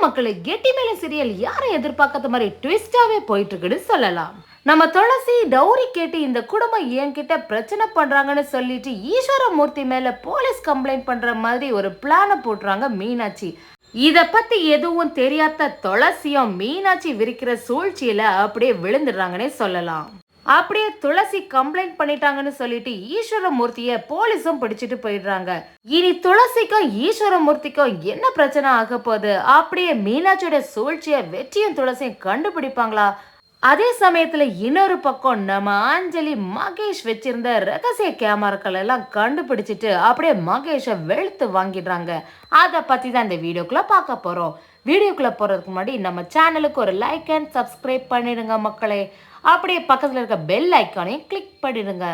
மக்களை கெட்டி மேல சீரியல் யாரை எதிர்பார்க்காத மாதிரி ட்விஸ்டாவே போயிட்டு இருக்குன்னு சொல்லலாம். நம்ம துளசி டௌரி கேட்டு இந்த குடும்பம் என்கிட்ட பிரச்சனை பண்றாங்கன்னு சொல்லிட்டு ஈஸ்வரமூர்த்தி மேல போலீஸ் கம்ப்ளைண்ட் பண்ற மாதிரி ஒரு பிளானை போட்டுறாங்க மீனாட்சி. இத பத்தி எதுவும் தெரியாத துளசியும் மீனாட்சி விரிக்கிற சூழ்ச்சியில அப்படியே விழுந்துடுறாங்கன்னே சொல்லலாம். அப்படியே துளசி கம்ப்ளைண்ட் பண்ணிட்டாங்கன்னு சொல்லிட்டு ஈஸ்வரமூர்த்திய போலீஸும் பிடிச்சிட்டு போயிடுறாங்க. இனி துளசிக்கும் ஈஸ்வரமூர்த்திக்கும் என்ன பிரச்சனை ஆக போகுது? அப்படியே மீனாட்சியோட சூழ்ச்சியை வெற்றியும் துளசியும் கண்டுபிடிப்பாங்களா? அதே சமயத்துல இன்னொரு பக்கம் நம்ம அஞ்சலி மகேஷ் வச்சிருந்த ரகசிய கேமராக்கள் எல்லாம் கண்டுபிடிச்சிட்டு அப்படியே மகேஷை வெளுத்து வாங்கிடுறாங்க. அதை பத்தி தான் இந்த வீடியோக்குள்ள பார்க்க போறோம். வீடியோக்குள்ளே போகிறதுக்கு முன்னாடி நம்ம சேனலுக்கு ஒரு லைக் அண்ட் சப்ஸ்கிரைப் பண்ணிடுங்க மக்களே. அப்படியே பக்கத்தில் இருக்க பெல் ஐக்கானையும் கிளிக் பண்ணிடுங்க.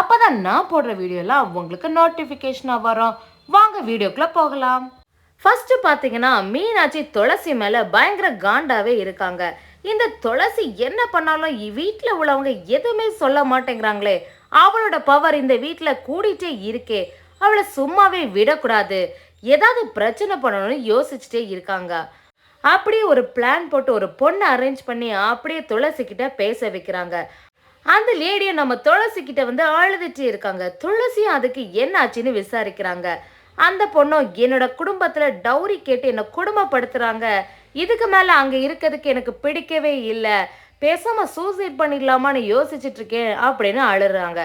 அப்போ தான் நான் போடுற வீடியோலாம் உங்களுக்கு நோட்டிஃபிகேஷனாக வரும். வாங்க வீடியோக்குள்ளே போகலாம். ஃபர்ஸ்ட் பார்த்தீங்கன்னா மீனாட்சி துளசி மேலே பயங்கர காண்டாவே இருக்காங்க. இந்த துளசி என்ன பண்ணாலும் வீட்டில் உள்ளவங்க எதுவுமே சொல்ல மாட்டேங்கிறாங்களே. அவளோட பவர் இந்த வீட்டில் கூடிட்டே இருக்கே. அவளை சும்மாவே விடக்கூடாது. ஏதாவது பிரச்சனை பண்ணணும்னு யோசிச்சுட்டே இருக்காங்க. அப்படியே ஒரு பிளான் போட்டு ஒரு பொண்ணை அரேஞ்ச் பண்ணி அப்படியே துளசிக்கிட்ட பேச வைக்கிறாங்க. அந்த லேடியை நம்ம துளசிக்கிட்ட வந்து அழுதுட்டு இருக்காங்க. துளசியும் அதுக்கு என்ன ஆச்சுன்னு விசாரிக்கிறாங்க. அந்த பொண்ணும் என்னோட குடும்பத்தில் டௌரி கேட்டு என்னை குடும்பப்படுத்துகிறாங்க இதுக்கு மேலே அங்கே இருக்கிறதுக்கு எனக்கு பிடிக்கவே இல்லை. பேசாமல் சூசைட் பண்ணிடலாமான்னு யோசிச்சுட்டு இருக்கேன் அப்படின்னு அழுறாங்க.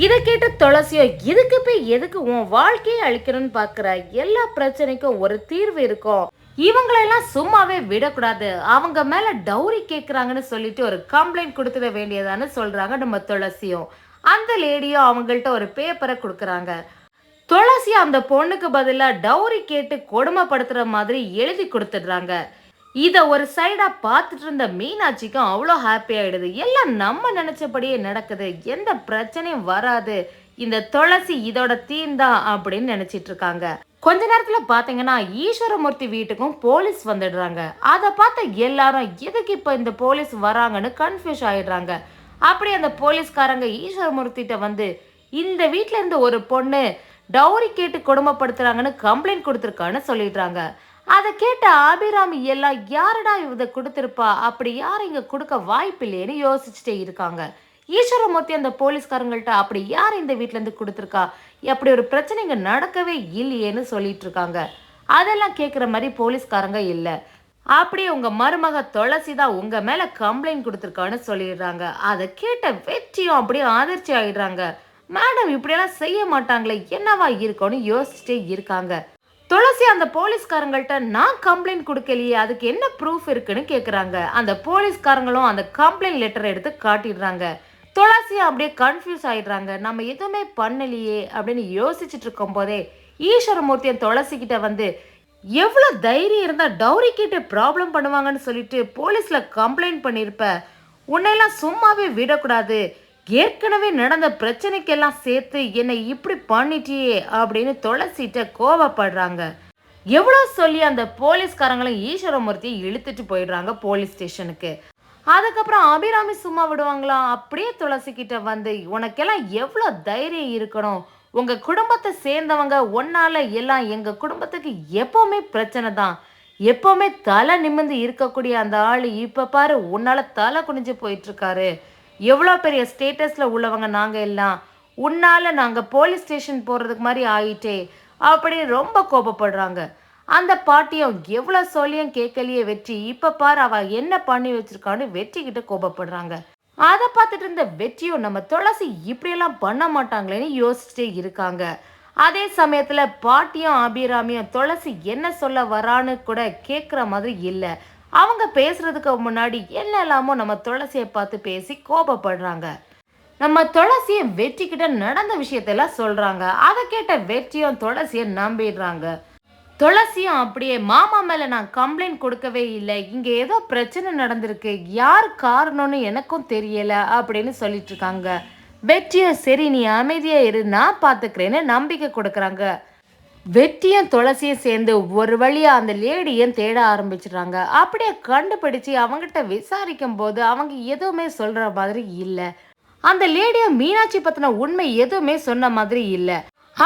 இதை கேட்ட துளசியோ இதுக்கு போய் எதுக்கு உன் வாழ்க்கையை அழிக்கணும்னு பார்க்குற எல்லா பிரச்சனைக்கும் ஒரு தீர்வு இருக்கும். இவங்களெல்லாம் சும்மாவே விடக்கூடாது. அவங்க மேல டௌரி கேட்குறாங்கன்னு சொல்லிட்டு ஒரு கம்ப்ளைண்ட் கொடுத்துட வேண்டியதான்னு சொல்றாங்க நம்ம துளசியும். அந்த லேடியும் அவங்கள்ட்ட ஒரு பேப்பரை கொடுக்குறாங்க. துளசி அந்த பொண்ணுக்கு பதிலாக டௌரி கேட்டு கொடுமைப்படுத்துற மாதிரி எழுதி கொடுத்துடுறாங்க. இதை ஒரு சைடாக பார்த்துட்டு இருந்த மீனாட்சிக்கும் அவ்வளோ ஹாப்பி ஆகிடுது எல்லாம் நம்ம நினச்சபடியே நடக்குது. எந்த பிரச்சனையும் வராது. இந்த துளசி இதோட தீந்தான் அப்படின்னு நினச்சிட்டு இருக்காங்க. கொஞ்ச நேரத்துல பாத்தீங்கன்னா ஈஸ்வரமூர்த்தி வீட்டுக்கும் போலீஸ் வந்துடுறாங்க. அதை பார்த்த எல்லாரும் எதுக்கு இப்போ இந்த போலீஸ் வராங்கன்னு கன்ஃபியூஸ் ஆயிடுறாங்க. அப்படி அந்த போலீஸ்காரங்க ஈஸ்வரமூர்த்திட்ட வந்து இந்த வீட்டில் இருந்து ஒரு பொண்ணு டவுரி கேட்டு கொடுமைப்படுத்துறாங்கன்னு கம்ப்ளைண்ட் கொடுத்துருக்கான்னு சொல்லிடுறாங்க. அதை கேட்ட ஆபிராமி எல்லாம் யாரடா இதை கொடுத்துருப்பா? அப்படி யாரும் இங்கே கொடுக்க வாய்ப்பு யோசிச்சுட்டே இருக்காங்க. ஈஸ்வரமூர்த்தி அந்த போலீஸ்காரங்கள்ட்ட அப்படி யார் இந்த வீட்டிலேருந்து இருந்து கொடுத்துருக்கா? அப்படி ஒரு பிரச்சனைங்க நடக்கவே இல்லையேன்னு சொல்லிட்டு இருக்காங்க. அதெல்லாம் கேட்குற மாதிரி போலீஸ்காரங்க இல்லை. அப்படி உங்கள் மருமக துளசி தான் உங்கள் மேலே கம்ப்ளைண்ட் கொடுத்துருக்கான்னு சொல்லிடுறாங்க. அதை கேட்ட வெற்றியும் அப்படியே அதிர்ச்சி ஆயிடுறாங்க. மேடம் இப்படியெல்லாம் செய்ய மாட்டாங்களே என்னவா இருக்கும்னு யோசிச்சுட்டே இருக்காங்க. துளசி அந்த போலீஸ்காரங்கள்ட்ட நான் கம்ப்ளைண்ட் கொடுக்கலையே அதுக்கு என்ன ப்ரூஃப் இருக்குன்னு கேட்குறாங்க அந்த போலீஸ்காரங்களும் அந்த கம்ப்ளைண்ட் லெட்டர் எடுத்து காட்டிடுறாங்க. துளசி அப்படியே கன்ஃபியூஸ் ஆயிடுறாங்க. நம்ம எதுவுமே பண்ணலையே அப்படின்னு யோசிச்சுட்டு இருக்கும் போதே ஈஸ்வரமூர்த்தியன் துளசி கிட்ட வந்து எவ்வளோ தைரியம் இருந்தால் டவுரி கிட்டே ப்ராப்ளம் பண்ணுவாங்கன்னு சொல்லிட்டு போலீஸில் கம்ப்ளைண்ட் பண்ணியிருப்ப உன்னையெல்லாம் சும்மாவே விடக்கூடாது. ஏற்கனவே நடந்த பிரச்சனைக்கெல்லாம் சேர்த்து என்னை இப்படி பண்ணிட்டியே அப்படின்னு துளசிட்ட கோவப்படுறாங்க. எவ்வளோ சொல்லி அந்த போலீஸ்காரங்களும் ஈஸ்வரமூர்த்தியை இழுத்துட்டு போயிடுறாங்க போலீஸ் ஸ்டேஷனுக்கு. அதுக்கப்புறம் அபிராமி சும்மா விடுவாங்களா? அப்படியே துளசிக்கிட்ட வந்து உனக்கெல்லாம் எவ்வளோ தைரியம் இருக்கணும்? உங்கள் குடும்பத்தை சேர்ந்தவங்க ஒன்னால் எல்லாம் எங்கள் குடும்பத்துக்கு எப்போவுமே பிரச்சனை தான். எப்போவுமே தலை நிமிர்ந்து இருக்கக்கூடிய அந்த ஆள் இப்போ பாரு உன்னால தலை குனிஞ்சு போயிட்டுருக்காரு. எவ்வளோ பெரிய ஸ்டேட்டஸில் உள்ளவங்க நாங்கள் எல்லாம்? உன்னால் நாங்கள் போலீஸ் ஸ்டேஷன் போகிறதுக்கு மாதிரி ஆயிட்டே. அப்படின்னு ரொம்ப கோபப்படுறாங்க. அந்த பாட்டியும் எவ்வளோ சொல்லியும் கேட்கலையே வெற்றி. இப்போ பாரு அவ என்ன பண்ணி வச்சிருக்கான்னு வெற்றிக்கிட்ட கோபப்படுறாங்க. அதை பார்த்துட்டு இருந்த வெற்றியும் நம்ம துளசி இப்படியெல்லாம் பண்ண மாட்டாங்களேன்னு யோசிச்சுட்டே இருக்காங்க. அதே சமயத்தில் பாட்டியும் அபிராமியும் துளசி என்ன சொல்ல வரான்னு கூட கேட்குற மாதிரி இல்லை. அவங்க பேசுறதுக்கு முன்னாடி என்னெல்லாமோ நம்ம துளசியை பார்த்து பேசி கோபப்படுறாங்க. நம்ம துளசியை வெற்றிக்கிட்ட நடந்த விஷயத்தெல்லாம் சொல்றாங்க. அதை கேட்ட வெற்றியும் துளசியை நம்பிடுறாங்க. துளசியும் அப்படியே மாமா மேல நான் கம்ப்ளைண்ட் கொடுக்கவே இல்லை. இங்க ஏதோ பிரச்சனை நடந்திருக்கு. யார் காரணம்னு எனக்கும் தெரியல அப்படின்னு சொல்லிட்டு இருக்காங்க. வெற்றியும் சரி நீ அமைதியா இரு. நான் பாத்துக்கிறேன்னு நம்பிக்கை கொடுக்குறாங்க. வெற்றியும் துளசியும் சேர்ந்து ஒரு வழியாக அந்த லேடியும் தேட ஆரம்பிச்சிடுறாங்க. அப்படியே கண்டுபிடிச்சு அவங்ககிட்ட விசாரிக்கும் போது அவங்க எதுவுமே சொல்ற மாதிரி இல்லை. அந்த லேடியும் மீனாட்சி பத்தின உண்மை எதுவுமே சொன்ன மாதிரி இல்லை.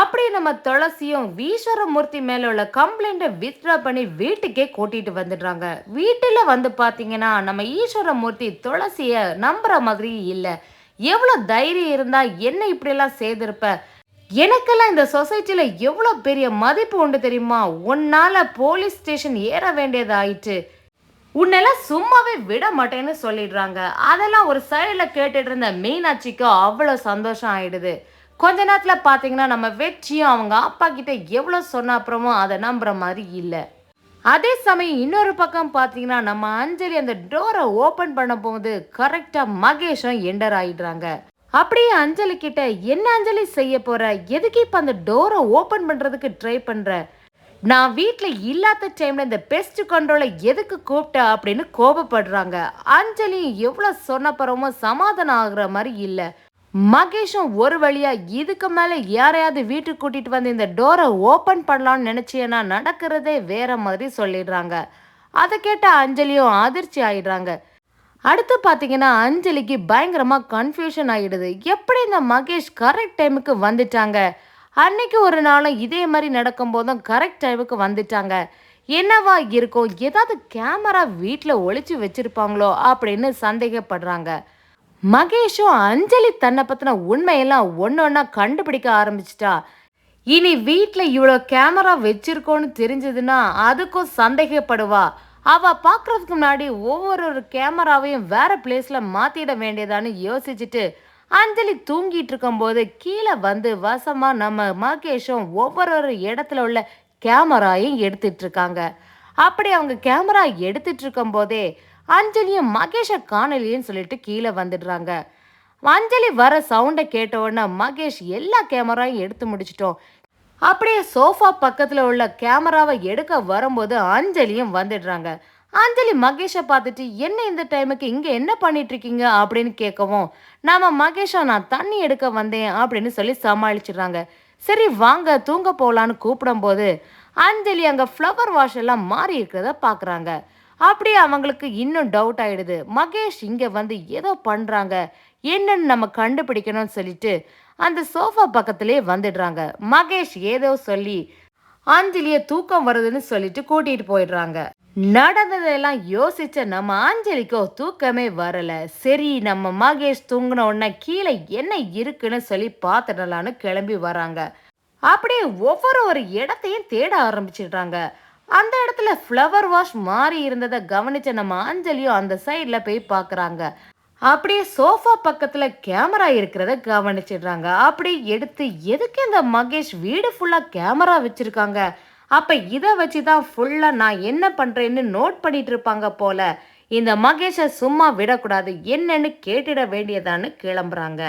அப்படி நம்ம துளசியும் ஈஸ்வரமூர்த்தி மேல உள்ள கம்ப்ளைண்ட்டை வித்ட்ரா பண்ணி வீட்டுக்கே கூட்டிட்டு வந்துடுறாங்க. வீட்டில் வந்து பார்த்தீங்கன்னா நம்ம ஈஸ்வரமூர்த்தி துளசியை நம்புற மாதிரி இல்லை. எவ்வளோ தைரியம் இருந்தால் என்ன இப்படியெல்லாம் செய்திருப்ப? எனக்கெல்லாம் இந்த சொசைட்டியில் எவ்வளோ பெரிய மதிப்பு உண்டு தெரியுமா? உன்னால போலீஸ் ஸ்டேஷன் ஏற வேண்டியது ஆயிட்டு உன்னெல்லாம் சும்மாவே விட மாட்டேன்னு சொல்லிடுறாங்க. அதெல்லாம் ஒரு சைடில் கேட்டுட்டு இருந்த மீனாட்சிக்கு அவ்வளோ சந்தோஷம் ஆயிடுது. கொஞ்ச நேரத்தில் பார்த்தீங்கன்னா நம்ம வெற்றியும் அவங்க அப்பா கிட்ட எவ்வளோ சொன்ன அப்புறமும் அதை நம்புற மாதிரி இல்லை. அதே சமயம் இன்னொரு பக்கம் பார்த்தீங்கன்னா நம்ம அஞ்சலி அந்த டோரை ஓப்பன் பண்ண போது கரெக்டாக மகேஷும் என்டர் ஆயிடுறாங்க. அப்படியே அஞ்சலி கிட்ட என்ன அஞ்சலி செய்ய போற? எதுக்கு இப்போ அந்த டோரை ஓப்பன் பண்ணுறதுக்கு ட்ரை பண்ணுற நான் வீட்டில் இல்லாத டைம்ல இந்த பெஸ்ட் கண்ட்ரோலை எதுக்கு கூப்பிட்ட? அப்படின்னு கோபப்படுறாங்க. அஞ்சலி எவ்வளோ சொன்னப்புறமோ சமாதானம் ஆகுற மாதிரி இல்லை. மகேஷும் ஒரு வழியா இதுக்கு மேலே யாரையாவது வீட்டுக்கு கூட்டிட்டு வந்து இந்த டோரை ஓப்பன் பண்ணலாம்னு நினைச்சேன்னா நடக்கிறதே வேற மாதிரி சொல்லிடுறாங்க. அதை கேட்ட அஞ்சலியும் அதிர்ச்சி ஆயிடுறாங்க. அடுத்து பார்த்தீங்கன்னா அஞ்சலிக்கு பயங்கரமாக கன்ஃபியூஷன் ஆகிடுது எப்படி இந்த மகேஷ் கரெக்ட் டைமுக்கு வந்துட்டாங்க? அன்னைக்கு ஒரு நாளும் இதே மாதிரி நடக்கும் போதும் கரெக்ட் டைமுக்கு வந்துட்டாங்க. என்னவா இருக்கும்? ஏதாவது கேமரா வீட்டில் ஒழிச்சு வச்சிருப்பாங்களோ அப்படின்னு சந்தேகப்படுறாங்க. மகேஷும் அஞ்சலி தன்னை பற்றின உண்மையெல்லாம் ஒன்று ஒன்றா கண்டுபிடிக்க ஆரம்பிச்சிட்டா. இனி வீட்டில் இவ்வளோ கேமரா வச்சிருக்கோன்னு தெரிஞ்சதுன்னா அதுக்கும் சந்தேகப்படுவா. அவ பார்க்குறதுக்கு முன்னாடி ஒவ்வொரு ஒரு கேமராவையும் வேற பிளேஸ்ல மாத்திட வேண்டியதான்னு யோசிச்சுட்டு அஞ்சலி தூங்கிட்டு இருக்கும்போது கீழே வந்து வசமா நம்ம மகேஷும் ஒவ்வொரு ஒரு இடத்துல உள்ள கேமராயும் எடுத்துட்டு இருக்காங்க. அப்படி அவங்க கேமரா எடுத்துட்டு இருக்கும் போதே அஞ்சலியும் மகேஷை காணலின்னு சொல்லிட்டு கீழே வந்துடுறாங்க. அஞ்சலி வர சவுண்டை கேட்ட உடனே மகேஷ் எல்லா கேமராயும் எடுத்து முடிச்சிட்டோம். அப்படியே சோஃபா பக்கத்தில் உள்ள கேமராவை எடுக்க வரும்போது அஞ்சலியும் வந்துடுறாங்க. அஞ்சலி மகேஷை பார்த்துட்டு என்ன இந்த டைமுக்கு இங்கே என்ன பண்ணிட்டு இருக்கீங்க அப்படின்னு கேட்கவும் நாம மகேஷா நான் தண்ணி எடுக்க வந்தேன் அப்படின்னு சொல்லி சமாளிச்சிடுறாங்க. சரி வாங்க தூங்க போகலான்னு கூப்பிடும்போது அஞ்சலி அங்கே ஃப்ளவர் வாஷ் எல்லாம் மாறி இருக்கிறத பார்க்குறாங்க அப்படியே அவங்களுக்கு இன்னும் டவுட் ஆயிடுது. மகேஷ் இங்கே வந்து ஏதோ பண்ணுறாங்க என்னன்னு நம்ம கண்டுபிடிக்கணும்னு சொல்லிட்டு அந்த சோஃபா பக்கத்திலே வந்துடுறாங்க. மகேஷ் ஏதோ சொல்லி அஞ்சலியை தூக்கம் வருதுன்னு சொல்லிட்டு கூட்டிட்டு போயிடுறாங்க. நடந்ததெல்லாம் யோசிச்ச நம்ம அஞ்சலிக்கோ தூக்கமே வரல. சரி நம்ம மகேஷ் தூங்கின உடனே கீழே என்ன இருக்குன்னு சொல்லி பார்த்துடலான்னு கிளம்பி வராங்க. அப்படியே ஒவ்வொரு ஒரு இடத்தையும் தேட ஆரம்பிச்சிடுறாங்க. அந்த இடத்துல ஃப்ளவர் வாஷ் மாறி இருந்ததை கவனிச்ச நம்ம அஞ்சலியும் அந்த சைடில் போய் பார்க்குறாங்க. அப்படியே சோஃபா பக்கத்தில் கேமரா இருக்கிறத கவனிச்சிடுறாங்க. அப்படி எடுத்து எதுக்கு இந்த மகேஷ் வீடு ஃபுல்லாக கேமரா வச்சுருக்காங்க? அப்போ இதை வச்சு தான் ஃபுல்லாக நான் என்ன பண்ணுறேன்னு நோட் பண்ணிட்டு இருப்பாங்க போல. இந்த மகேஷை சும்மா விடக்கூடாது. என்னன்னு கேட்டிட வேண்டியதான்னு கிளம்புறாங்க.